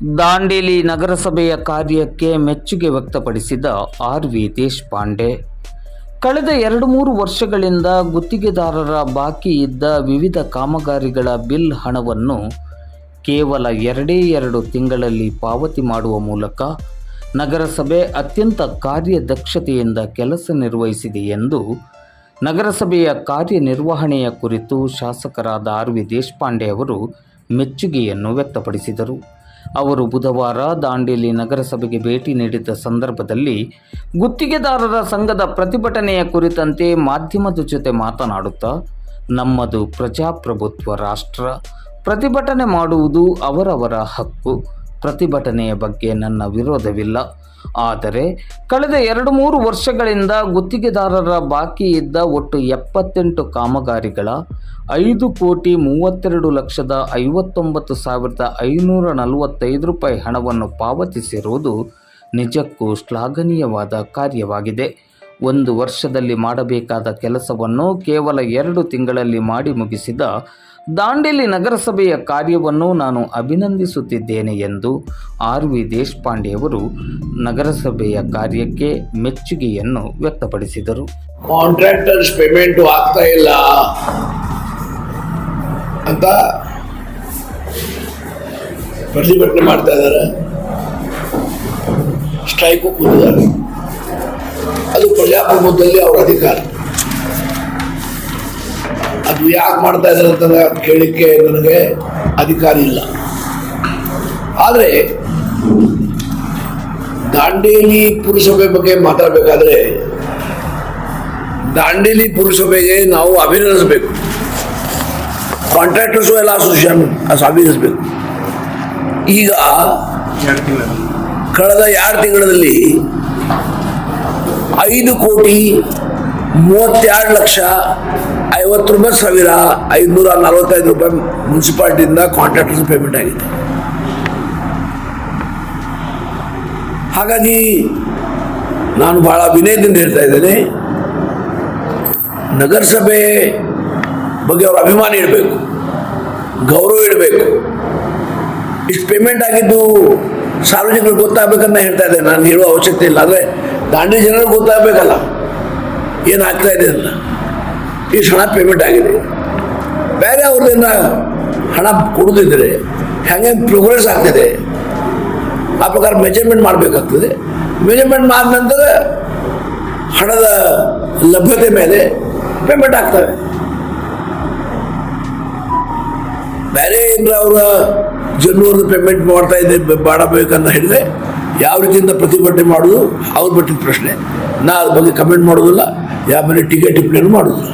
ದಾಂಡೇಲಿ ನಗರಸಭೆಯ ಕಾರ್ಯಕ್ಕೆ ಮೆಚ್ಚುಗೆ ವ್ಯಕ್ತಪಡಿಸಿದ ಆರ್ ವಿ ದೇಶಪಾಂಡೆ ಕಳೆದ ಎರಡು ಮೂರು ವರ್ಷಗಳಿಂದ ಗುತ್ತಿಗೆದಾರರ ಬಾಕಿ ಇದ್ದ ವಿವಿಧ ಕಾಮಗಾರಿಗಳ ಬಿಲ್ ಹಣವನ್ನು ಕೇವಲ ಎರಡೇ ಎರಡು ತಿಂಗಳಲ್ಲಿ ಪಾವತಿ ಮಾಡುವ ಮೂಲಕ ನಗರಸಭೆ ಅತ್ಯಂತ ಕಾರ್ಯದಕ್ಷತೆಯಿಂದ ಕೆಲಸ ನಿರ್ವಹಿಸಿದೆ ಎಂದು ನಗರಸಭೆಯ ಕಾರ್ಯನಿರ್ವಹಣೆಯ ಕುರಿತು ಶಾಸಕರಾದ ಆರ್ ವಿ ದೇಶಪಾಂಡೆ ಅವರು ಮೆಚ್ಚುಗೆಯನ್ನು ವ್ಯಕ್ತಪಡಿಸಿದರು. ಅವರು ಬುಧವಾರ ದಾಂಡೇಲಿ ನಗರಸಭೆಗೆ ಭೇಟಿ ನೀಡಿದ್ದ ಸಂದರ್ಭದಲ್ಲಿ ಗುತ್ತಿಗೆದಾರರ ಸಂಘದ ಪ್ರತಿಭಟನೆಯ ಕುರಿತಂತೆ ಮಾಧ್ಯಮದ ಜೊತೆ ಮಾತನಾಡುತ್ತಾ, ನಮ್ಮದು ಪ್ರಜಾಪ್ರಭುತ್ವ ರಾಷ್ಟ್ರ, ಪ್ರತಿಭಟನೆ ಮಾಡುವುದು ಅವರವರ ಹಕ್ಕು. ಪ್ರತಿಭಟನೆಯ ಬಗ್ಗೆ ನನ್ನ ವಿರೋಧವಿಲ್ಲ. ಆದರೆ ಕಳೆದ ಎರಡು ಮೂರು ವರ್ಷಗಳಿಂದ ಗುತ್ತಿಗೆದಾರರ ಬಾಕಿ ಇದ್ದ ಒಟ್ಟು ಎಪ್ಪತ್ತೆಂಟು ಕಾಮಗಾರಿಗಳ, ಐದು ಕೋಟಿ ಮೂವತ್ತೆರಡು ಲಕ್ಷದ ಐವತ್ತೊಂಬತ್ತು ಸಾವಿರದ ಐನೂರ ನಲವತ್ತೈದು ರೂಪಾಯಿ ಹಣವನ್ನು ಪಾವತಿಸಿರುವುದು ನಿಜಕ್ಕೂ ಶ್ಲಾಘನೀಯವಾದ ಕಾರ್ಯವಾಗಿದೆ. ಒಂದು ವರ್ಷದಲ್ಲಿ ಮಾಡಬೇಕಾದ ಕೆಲಸವನ್ನು ಕೇವಲ ಎರಡು ತಿಂಗಳಲ್ಲಿ ಮಾಡಿ ಮುಗಿಸಿದ ದಾಂಡೇಲಿ ನಗರಸಭೆಯ ಕಾರ್ಯವನ್ನು ನಾನು ಅಭಿನಂದಿಸುತ್ತಿದ್ದೇನೆ ಎಂದು ಆರ್ ವಿ ದೇಶಪಾಂಡೆಯವರು ನಗರಸಭೆಯ ಕಾರ್ಯಕ್ಕೆ ಮೆಚ್ಚುಗೆಯನ್ನು ವ್ಯಕ್ತಪಡಿಸಿದರು. ಕಾಂಟ್ರಾಕ್ಟರ್ಸ್ ಪೇಮೆಂಟ್ ಆಗ್ತಾ ಇಲ್ಲ. ಅಂತ ಪ್ರತಿಭಟನೆ ಮಾಡ್ತಾ ಇದ್ದಾರೆ. ಸ್ಟ್ರೈಕು ಕೂತಿದ್ದಾರೆ. ಅದು ಪ್ರಜಾಪ್ರಭುತ್ವದಲ್ಲಿ ಅವರ ಅಧಿಕಾರ. ಅದು ಯಾಕೆ ಮಾಡ್ತಾ ಇದ್ದಾರೆ ಅಂತ ಕೇಳಲಿಕ್ಕೆ ನನಗೆ ಅಧಿಕಾರ ಇಲ್ಲ. ಆದರೆ ದಾಂಡೇಲಿ ಪುರಸಭೆ ಬಗ್ಗೆ ಮಾತಾಡಬೇಕಾದ್ರೆ ದಾಂಡೇಲಿ ಪುರಸಭೆಗೆ ನಾವು ಅಭಿನಂದಿಸಬೇಕು. ಕಾಂಟ್ರಾಕ್ಟರ್ಸು ಎಲ್ಲ ಅಸೋಸಿಯೇಷನ್ ಅಭಿನಂದಿಸಬೇಕು. ಈಗ ಕಳೆದ ಎರಡು ತಿಂಗಳಲ್ಲಿ ಐದು ಕೋಟಿ ಮೂವತ್ತೆರಡು ಲಕ್ಷ ಐವತ್ತೊಂಬತ್ತು ಸಾವಿರ ಐದುನೂರ ನಲವತ್ತೈದು ರೂಪಾಯಿ ಮುನ್ಸಿಪಾಲ್ಟಿಯಿಂದ ಕಾಂಟ್ರಾಕ್ಟರ್ಸ್ ಪೇಮೆಂಟ್ ಆಗಿದೆ. ಹಾಗಾಗಿ ನಾನು ಬಹಳ ವಿನಯದಿಂದ ಹೇಳ್ತಾ ಇದ್ದೇನೆ, ನಗರಸಭೆ ಬಗ್ಗೆ ಅವ್ರ ಅಭಿಮಾನ ಇಡಬೇಕು, ಗೌರವ ಇಡಬೇಕು. ಇಷ್ಟು ಪೇಮೆಂಟ್ ಆಗಿದ್ದು ಸಾರ್ವಜನಿಕರು ಗೊತ್ತಾಗಬೇಕಂತ ಹೇಳ್ತಾ ಇದ್ದೇನೆ. ನಾನು ಹೇಳುವ ಅವಶ್ಯಕತೆ ಇಲ್ಲ. ಆದರೆ ದಾಂಡಿ ಜನರಿಗೆ ಗೊತ್ತಾಗಬೇಕಲ್ಲ ಏನಾಗ್ತಾ ಇದೆ ಅಂತ. ಇಷ್ಟು ಹಣ ಪೇಮೆಂಟ್ ಆಗಿದೆ. ಬೇರೆ ಅವ್ರದಿಂದ ಹಣ ಕೊಡದಿದ್ದರೆ ಹೆಂಗೆ ಪ್ರೋಗ್ರೆಸ್ ಆಗ್ತಿದೆ? ಆ ಪ್ರಕಾರ ಮೆಜರ್ಮೆಂಟ್ ಮಾಡಬೇಕಾಗ್ತದೆ. ಮೆಜರ್ಮೆಂಟ್ ಮಾಡ ನಂತರ ಹಣದ ಲಭ್ಯತೆ ಮೇಲೆ ಪೇಮೆಂಟ್ ಆಗ್ತವೆ. ಬೇರೆ ಏನಾರ ಅವರ ಪೇಮೆಂಟ್ ಮಾಡ್ತಾ ಇದ್ದೆ ಮಾಡಬೇಕಂತ ಹೇಳಿದ್ರೆ ಯಾವ ರೀತಿಯಿಂದ ಪ್ರತಿಭಟನೆ ಮಾಡೋದು? ಅವ್ರ ಬಿಟ್ಟಿದ್ದ ಪ್ರಶ್ನೆ. ನಾ ಅದ್ರ ಬಗ್ಗೆ ಕಮೆಂಟ್ ಮಾಡೋದಿಲ್ಲ. ಯಾವ ಮೇಲೆ ಟಿಕೆಟ್ ಟಿಪ್ಪಣಿಯನ್ನು ಮಾಡೋದಿಲ್ಲ.